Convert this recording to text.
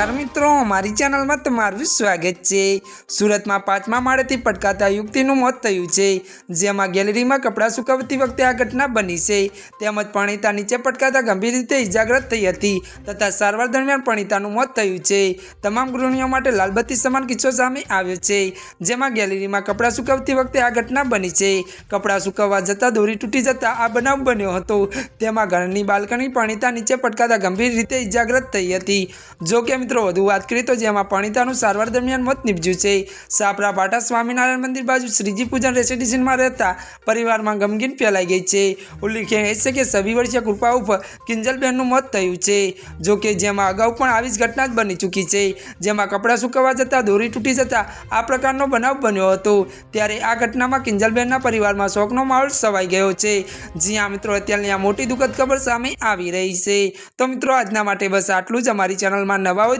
નમસ્કાર મિત્રો, મારી ચેનલમાં તમારું સ્વાગત છે. સુરતમાં પાંચમા માળેથી પટકાતા યુવતીનું મોત થયું છે. જેમાં ગેલેરીમાં કપડાં સુકવતી વખતે આ ઘટના બની છે. તેમજ પણિતા નીચે પટકાતા ગંભીર રીતે ઇજાગ્રસ્ત થઈ હતી તથા સારવાર દરમિયાન પણિતાનું મોત થયું છે. તમામ ગૃહિણીઓ માટે લાલબત્તી સમાન કિસ્સો સામે આવ્યો છે. જેમાં ગેલેરીમાં કપડાં સુકવતી વખતે આ ઘટના બની છે. કપડાં સુકવવા જતાં દોરી તૂટી જતાં આ બનાવ બન્યો હતો. તેમાં ઘરની બાલ્કની પણિતા નીચે પટકાતા ગંભીર રીતે ઇજાગ્રસ્ત થઈ હતી. જો કે મિત્રો, વધુ વાત કરીએ તો જેમાં પણિતાનું સારવાર દરમિયાન મોત નીપજ્યું છે. સાપરા પાટા સ્વામિનારાયણ મંદિર બાજુ શ્રીજી પૂજન રેસિડેન્સીમાં રહેતા પરિવારમાં ગમગીન ફેલાઈ ગઈ છે. ઉલ્લેખનીય છે કે સભી વર્ષીય કૃપા ઉપર કિંજલબેનનું મોત થયું છે, જો કે જેમાં અગાઉ પણ આવી જ ઘટના જ બની ચૂકી છે. જેમાં કપડાં સુકવવા જતાં, દોરી તૂટી જતાં આ પ્રકારનો બનાવ બન્યો હતો. ત્યારે આ ઘટનામાં કિંજલબેનના પરિવારમાં શોકનો માહોલ છવાઈ ગયો છે. જ્યાં મિત્રો, અત્યારની આ મોટી દુઃખદ ખબર સામે આવી રહી છે. તો મિત્રો, આજના માટે બસ આટલું જ. અમારી ચેનલમાં નવા